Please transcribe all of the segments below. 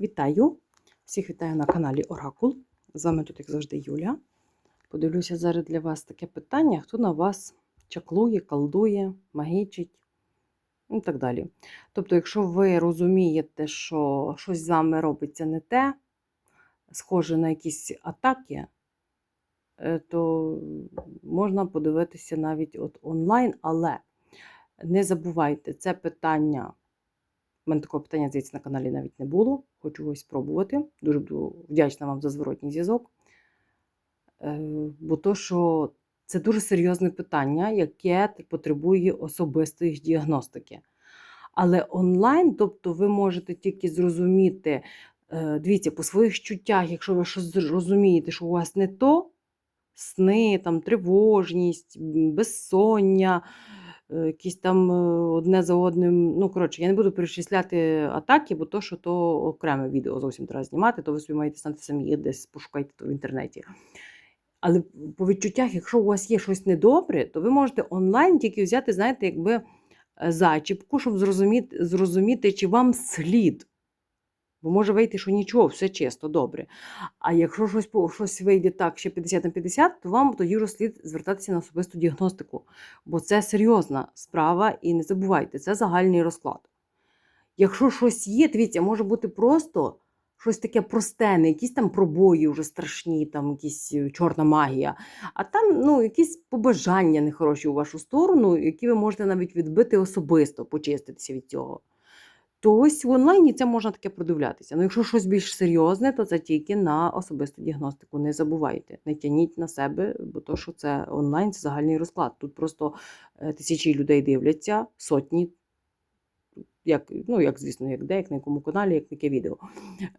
Вітаю! Всіх вітаю на каналі Оракул. З вами тут, як завжди, Юля. Подивлюся зараз для вас таке питання: хто на вас чаклує, колдує, магічить і так далі. Тобто, якщо ви розумієте, що щось з вами робиться не те, схоже на якісь атаки, е, то можна подивитися навіть от онлайн, але не забувайте, це питання. У мене такого питання, здається, на каналі навіть не було. Хочу ось спробувати. Дуже буду вдячна вам за зворотній зв'язок. Е, Бо то, що це дуже серйозне питання, яке потребує особистої діагностики. Але онлайн, тобто ви можете тільки зрозуміти, е, дивіться, по своїх чуттях, якщо ви щось розумієте, що у вас не то, сни, там, тривожність, безсоння, якісь там е, одне за одним. Ну, коротше, я не буду перечисляти атаки, бо то, що то окреме відео зовсім треба знімати, то ви собі маєте знати самі, десь пошукайте то в інтернеті. Але по відчуттях, якщо у вас є щось недобре, то ви можете онлайн тільки взяти, знаєте, якби е, зачіпку, щоб зрозуміти, зрозуміти, чи вам слід. Бо може вийти, що нічого, все чисто, добре. А якщо щось, щось вийде так, ще 50 на 50, то вам тоді вже слід звертатися на особисту діагностику. Бо це серйозна справа, і не забувайте, це загальний розклад. Якщо щось є, дивіться, може бути просто щось таке просте, якісь там пробої вже страшні, там якісь е, чорна магія, а там ну, якісь побажання нехороші у вашу сторону, які ви можете навіть відбити особисто, почиститися від цього. То ось в онлайні це можна таке продивлятися. Ну, якщо щось більш серйозне, то це тільки на особисту діагностику. Не забувайте, не тяніть на себе, бо то, що це онлайн, це загальний розклад. Тут просто е, тисячі людей дивляться, сотні, як, ну, як звісно, як де, як на якому каналі, як таке відео.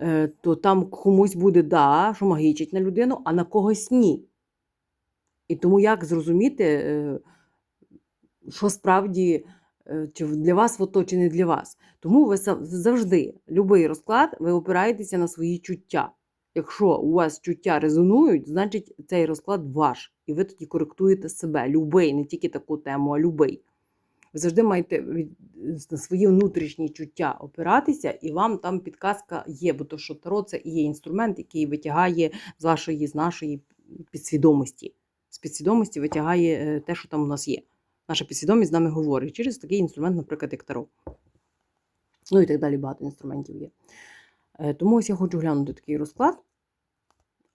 Е, То там комусь буде да, що магічить на людину, а на когось ні. І тому як зрозуміти, е, що справді чи для вас ото, чи не для вас. Тому ви завжди, будь-який розклад, ви опираєтеся на свої чуття. Якщо у вас чуття резонують, значить цей розклад ваш. І ви тоді коректуєте себе. Любий, не тільки таку тему, а любий. Ви завжди маєте на свої внутрішні чуття опиратися, і вам там підказка є, бо то, що таро це і є інструмент, який витягає з вашої, з нашої підсвідомості. З підсвідомості витягає е, те, що там у нас є. Наша підсвідомість з нами говорить через такий інструмент, наприклад, як таро. Ну і так далі багато інструментів є. Е, Тому ось я хочу глянути такий розклад,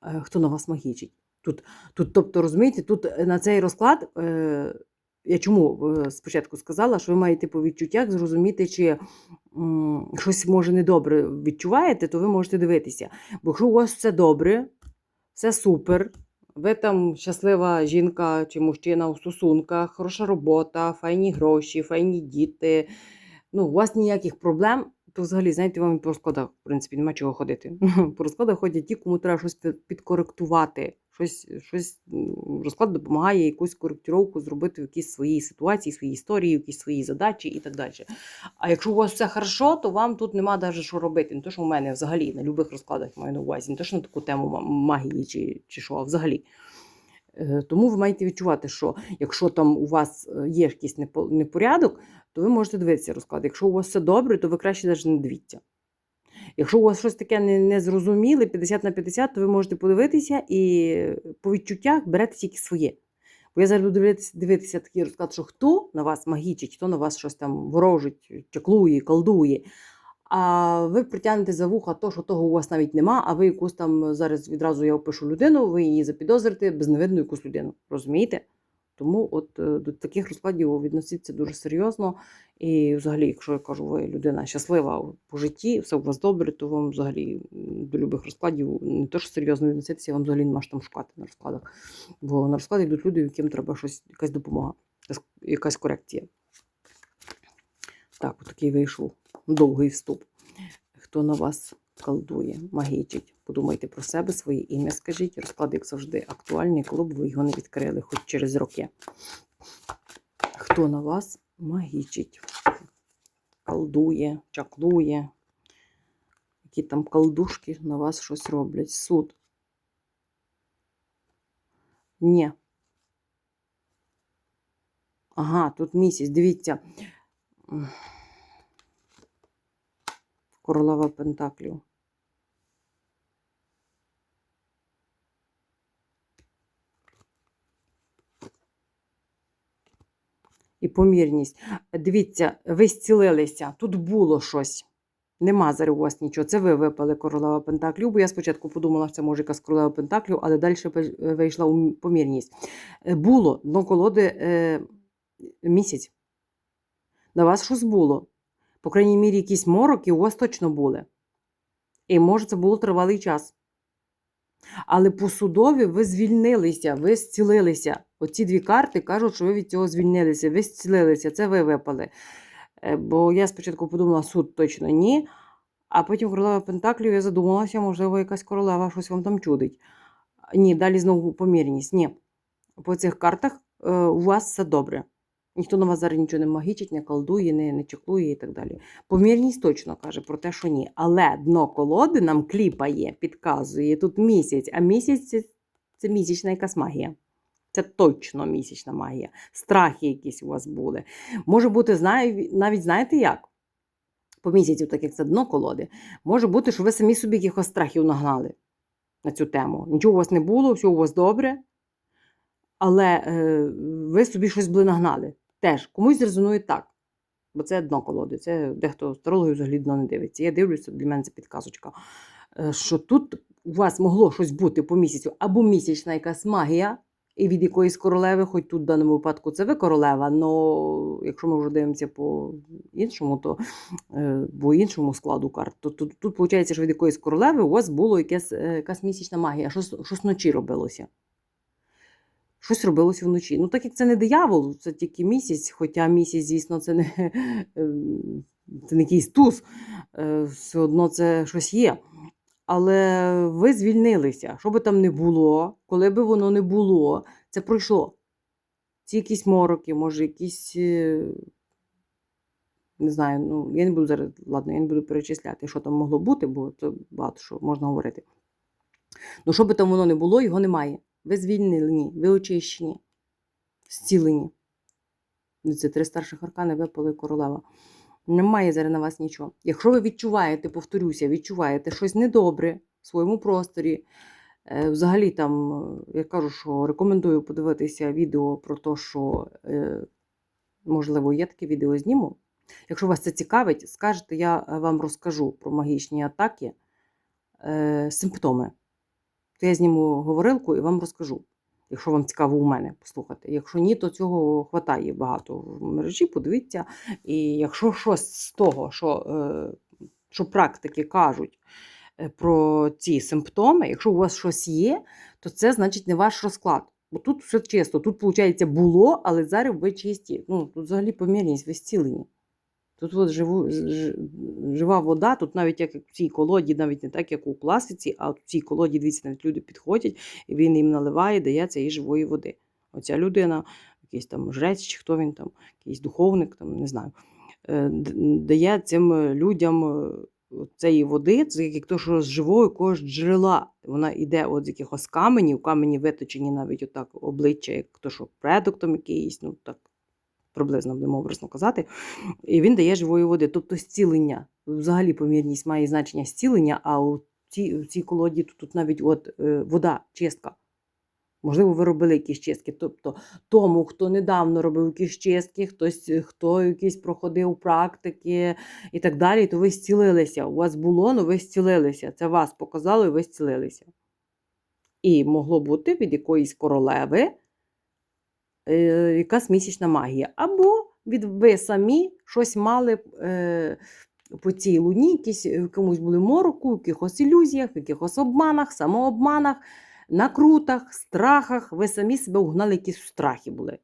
е, хто на вас магічить. Тут, тут, тобто, розумієте, тут е, на цей розклад, я чому спочатку сказала, що ви маєте по відчуттях зрозуміти, чи щось може недобре відчуваєте, то ви можете дивитися. Бо якщо у вас все добре, все супер, ви там щаслива жінка чи мужчина у стосунках, хороша робота, файні гроші, файні діти. Ну, у вас ніяких проблем, то взагалі, знаєте, вам по розкладах, в принципі, нема чого ходити. По розкладах ходять ті, кому треба щось під- підкоректувати. Щось, щось розклад допомагає якусь коректировку зробити в якійсь своїй ситуації, своїй історії, якісь свої задачі і так далі. А якщо у вас все хорошо, то вам тут нема навіть що робити. Не то, що у мене взагалі на будь-яких розкладах маю на увазі, не то, що на таку тему магії чи, чи що, а взагалі. Е, Тому ви маєте відчувати, що якщо там у вас е, є якийсь непо- непорядок, то ви можете дивитися розклад. Якщо у вас все добре, то ви краще навіть не дивіться. Якщо у вас щось таке не- незрозуміле, 50 на 50, то ви можете подивитися і по відчуттях берете тільки своє. Бо я зараз буду дивитися, дивитися такий розклад, що хто на вас магічить, хто на вас щось там ворожить, чаклує, колдує. А ви притягнете за вуха то, що того у вас навіть нема, а ви якусь там зараз відразу я опишу людину, ви її запідозрите безневидну якусь людину. Розумієте? Тому от е, до таких розкладів відноситься дуже серйозно. І взагалі, якщо я кажу, ви людина щаслива по житті, все у вас добре, то вам взагалі до любих розкладів не то, що серйозно відноситися, вам взагалі нема що там шукати на розкладах. Бо на розклади йдуть люди, яким треба щось, якась допомога, якась корекція. Так, отакий вийшов довгий вступ. Хто на вас колдує, магічить? Подумайте про себе, своє ім'я скажіть. Розклад, як завжди, актуальний, коли б ви його не відкрили, хоч через роки. Хто на вас магічить? Колдує, чаклує. Які там колдушки на вас щось роблять. Суд. Ні. Ага, тут місяць, дивіться. Королева Пентаклів. І помірність. Дивіться, ви зцілилися, тут було щось. Нема зараз у вас нічого. Це ви випали королева Пентаклів, бо я спочатку подумала, що це може якась королева Пентаклів, але далі вийшла у помірність. Е, Було дно колоди е, місяць. На вас щось було. По крайній мірі, якісь мороки у вас точно були. І може, це було тривалий час. Але по судові ви звільнилися, ви зцілилися. Оці дві карти кажуть, що ви від цього звільнилися, ви зцілилися, це ви випали. Е, Бо я спочатку подумала, суд точно ні. А потім королева Пентаклів я задумалася, можливо, якась королева щось вам там чудить. Ні, далі знову помірність. Ні. По цих картах е, у вас все добре. Ніхто на вас зараз нічого не магічить, не колдує, не, не чеклує і так далі. Помірність точно каже про те, що ні. Але дно колоди нам кліпає, підказує тут місяць, а місяць це, це місячна якась магія. Це точно місячна магія. Страхи якісь у вас були. Може бути, знаю, навіть знаєте як? По місяцю, так як це дно колоди, може бути, що ви самі собі якихось страхів нагнали на цю тему. Нічого у вас не було, все у вас добре, але е, ви собі щось були нагнали. Теж комусь резонує так. Бо це дно колоди. Це дехто астрологію взагалі дно не дивиться. Я дивлюся, для мене це підказочка. Е, Що тут у вас могло щось бути по місяцю, або місячна якась магія, і від якоїсь королеви, хоч тут в даному випадку це ви королева, але якщо ми вже дивимося по іншому, то е, по іншому складу карт, то тут, тут виходить, що від якоїсь королеви у вас було якась, е, якась місячна магія, щось, щось вночі робилося. Щось робилося вночі. Ну, так як це не диявол, це тільки місяць, хоча місяць, звісно, це не, ем, це не якийсь туз, е, все одно це щось є. Але ви звільнилися. Що би там не було, коли би воно не було, це пройшло. Ці якісь мороки, може, якісь. е, Не знаю, ну я не буду зараз, ладно, я не буду перечисляти, що там могло бути, бо це багато що можна говорити. Ну, що би там воно не було, його немає. Ви звільнені, ви очищені, зцілені. Це три старших аркани випали королева. Немає зараз на вас нічого. Якщо ви відчуваєте, повторюся, відчуваєте щось недобре в своєму просторі, е, взагалі там, е, я кажу, що рекомендую подивитися відео про те, що, е, можливо, є таке відео зніму. Якщо вас це цікавить, скажете, я вам розкажу про магічні атаки, симптоми. То я зніму говорилку і вам розкажу. Якщо вам цікаво у мене послухати. Якщо ні, то цього хватає багато в мережі, подивіться. І якщо щось з того, що, е, що практики кажуть е, про ці симптоми, якщо у вас щось є, то це значить не ваш розклад. Бо тут все чисто. Тут, виходить, було, але зараз ви чисті. Ну, тут взагалі помірність, ви зцілені. Тут от живу, жива вода, тут навіть як в цій колоді, навіть не так, як у класиці, а в цій колоді, дивіться, навіть люди підходять, і він їм наливає, дає цієї живої води. Оця людина, якийсь там жрець, чи хто він там, якийсь духовник, там, не знаю, е, дає цим людям е, цієї води, це як то, що з живого якогось джерела. Вона йде от з якихось каменів, камені виточені навіть отак обличчя, як то, що предок там якийсь, ну так приблизно будемо образно казати. І він дає живої води, тобто зцілення. Взагалі помірність має значення зцілення, а у цій, у цій колоді тут, навіть от, е, вода, чистка. Можливо, ви робили якісь чистки. Тобто тому, хто недавно робив якісь чистки, хтось, хто якісь проходив практики і так далі, то ви зцілилися. У вас було, але ви зцілилися. Це вас показало, і ви зцілилися. І могло бути від якоїсь королеви якась місячна магія. Або від ви самі щось мали е, по цій луні, якісь е, комусь були мороку, в якихось ілюзіях, в якихось обманах, самообманах, накрутах, страхах. Ви самі себе угнали, якісь страхи були.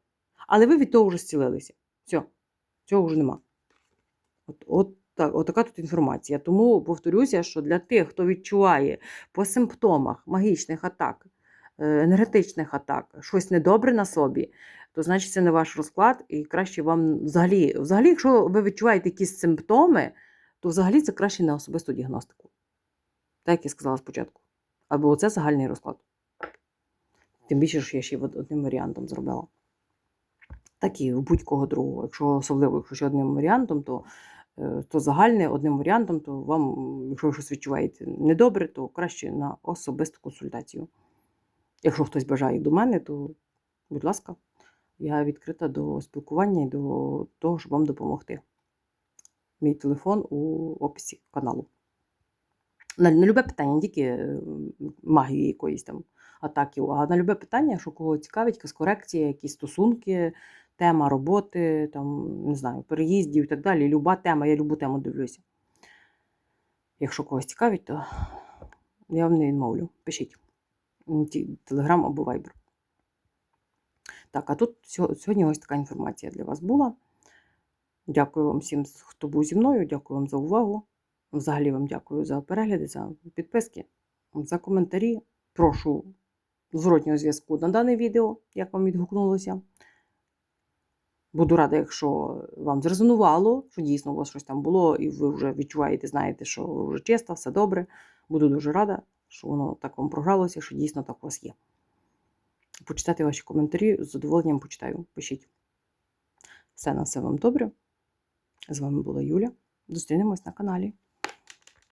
Але ви від того вже зцілилися. Все, цього вже нема. От, от, так, от така тут інформація. Тому повторюся, що для тих, хто відчуває по симптомах магічних атак, е, енергетичних атак, щось недобре на собі, то значить це не ваш розклад, і краще вам взагалі, взагалі, якщо ви відчуваєте якісь симптоми, то взагалі це краще на особисту діагностику. Так як я сказала спочатку. Або це загальний розклад. Тим більше, що я ще одним варіантом зробила. Так і в будь-кого другого. Якщо особливо, якщо ще одним варіантом, то, е, то загальне одним варіантом, то вам, якщо ви щось відчуваєте недобре, то краще на особисту консультацію. Якщо хтось бажає до мене, то, будь ласка, Я відкрита до спілкування і до того, щоб вам допомогти. Мій телефон у описі каналу. На, на любе питання, не тільки е, магії якоїсь там атаки, а на любе питання, що кого цікавить, якась корекція, якісь стосунки, тема роботи, там, не знаю, переїздів і так далі. Люба тема, я любу тему дивлюся. Якщо когось цікавить, то я вам не відмовлю. Пишіть. Телеграм або Viber. Так, а тут сьогодні ось така інформація для вас була. Дякую вам всім, хто був зі мною. Дякую вам за увагу. Взагалі вам дякую за перегляди, за підписки, за коментарі. Прошу зворотнього зв'язку на дане відео, як вам відгукнулося. Буду рада, якщо вам зрезонувало, що дійсно у вас щось там було, і ви вже відчуваєте, знаєте, що ви вже чисто, все добре. Буду дуже рада, що воно так вам програлося, що дійсно так у вас є. Почитати ваші коментарі з задоволенням почитаю. Пишіть. Все на все вам добре. З вами була Юля. Зустрінемось на каналі.